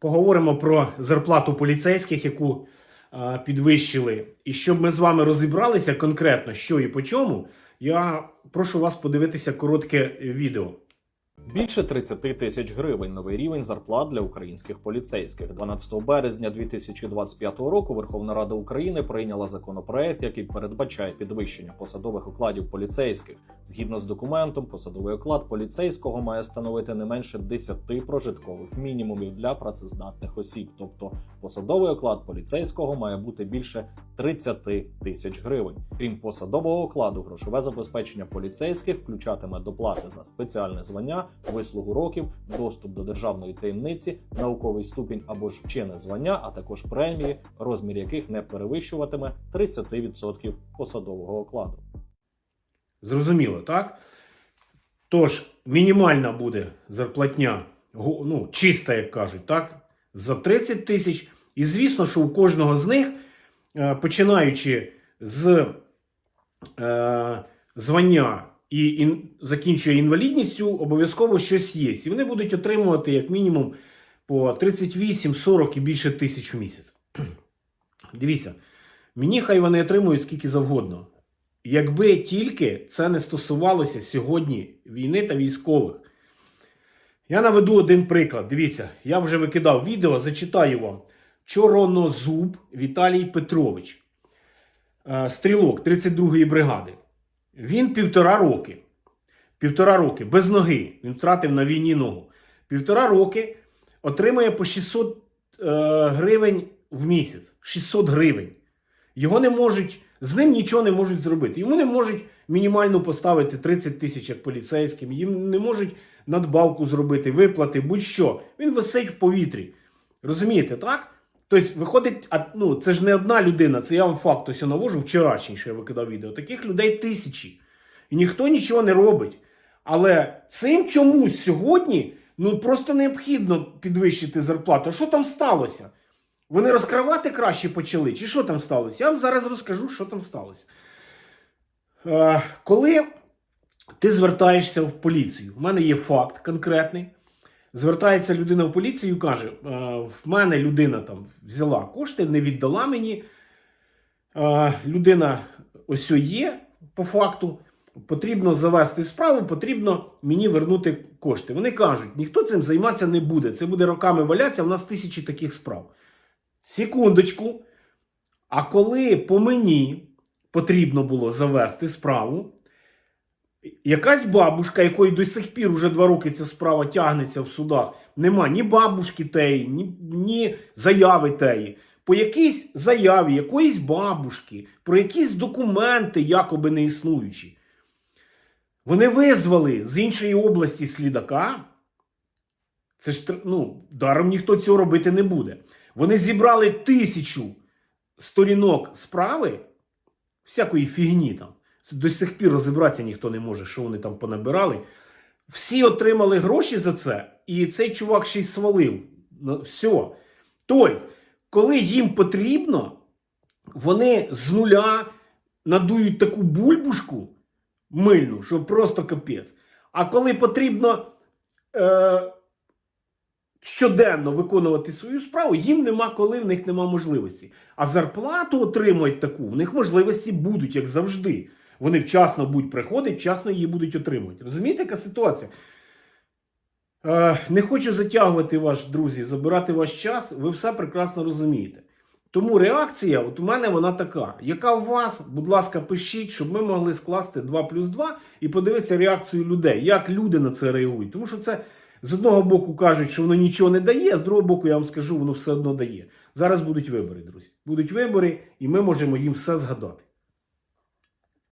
Поговоримо про зарплату поліцейських, яку е, підвищили. І щоб ми з вами розібралися конкретно, що і по чому, я прошу вас подивитися коротке відео. Більше 30 тисяч гривень новий рівень зарплат для українських поліцейських. 12 березня 2025 року Верховна Рада України прийняла законопроект, який передбачає підвищення посадових окладів поліцейських. Згідно з документом, посадовий оклад поліцейського має становити не менше 10 прожиткових мінімумів для працездатних осіб. Тобто посадовий оклад поліцейського має бути більше 30 тисяч гривень. Крім посадового окладу, грошове забезпечення поліцейських включатиме доплати за спеціальне звання, вислугу років, доступ до державної таємниці, науковий ступінь або ж вчене звання, а також премії, розмір яких не перевищуватиме 30% посадового окладу. Зрозуміло, так? Тож, мінімальна буде зарплатня, ну, чиста, як кажуть, так? За 30 тисяч. І звісно, що у кожного з них, е, починаючи з е, звання і ін, закінчує інвалідністю, обов'язково щось є. І вони будуть отримувати як мінімум по 38, 40 і більше тисяч в місяць. Дивіться, мені хай вони отримують скільки завгодно. Якби тільки це не стосувалося сьогодні війни та військових. Я наведу один приклад. Дивіться, я вже викидав відео, зачитаю вам. Чоронозуб Віталій Петрович, е, стрілок 32-ї бригади. Він півтора роки. Півтора роки без ноги. Він втратив на війні ногу. Півтора роки отримує по 600 е, гривень в місяць. 600 гривень. Його не можуть, з ним нічого не можуть зробити. Йому не можуть мінімально поставити 30 тисяч як поліцейським, їм не можуть надбавку зробити, виплати, будь-що. Він висить в повітрі. Розумієте, так? Тобто, виходить, а, ну, це ж не одна людина, це я вам факт ось я навожу вчорашній, що я викидав відео. Таких людей тисячі. І ніхто нічого не робить. Але цим чомусь сьогодні ну, просто необхідно підвищити зарплату. А що там сталося? Вони розкривати краще почали? Чи що там сталося? Я вам зараз розкажу, що там сталося. Е, коли ти звертаєшся в поліцію, в мене є факт конкретний. Звертається людина в поліцію і каже: е, в мене людина там взяла кошти, не віддала мені. Е, людина ось є по факту. Потрібно завести справу, потрібно мені вернути кошти. Вони кажуть, ніхто цим займатися не буде. Це буде роками валятися, в нас тисячі таких справ. Секундочку. А коли по мені потрібно було завести справу, якась бабушка, якої до сих пір уже два роки ця справа тягнеться в судах, нема ні бабушки теї, ні, ні заяви теї. По якійсь заяві якоїсь бабушки, про якісь документи, якоби не існуючі. Вони визвали з іншої області слідака. Це ж ну, даром ніхто цього робити не буде. Вони зібрали тисячу сторінок справи, всякої фігні там. До сих пір розібратися ніхто не може, що вони там понабирали. Всі отримали гроші за це, і цей чувак ще й свалив. Ну, все. Тобто, коли їм потрібно, вони з нуля надують таку бульбушку мильну, що просто капець. А коли потрібно е, щоденно виконувати свою справу, їм нема коли, в них нема можливості. А зарплату отримують таку, в них можливості будуть, як завжди. Вони вчасно будуть приходити, вчасно її будуть отримувати. Розумієте, яка ситуація? Е, не хочу затягувати вас, друзі, забирати ваш час, ви все прекрасно розумієте. Тому реакція, от у мене вона така. Яка у вас, будь ласка, пишіть, щоб ми могли скласти 2 плюс 2 і подивитися реакцію людей, як люди на це реагують. Тому що це з одного боку кажуть, що воно нічого не дає, а з другого боку, я вам скажу, воно все одно дає. Зараз будуть вибори, друзі. Будуть вибори, і ми можемо їм все згадати.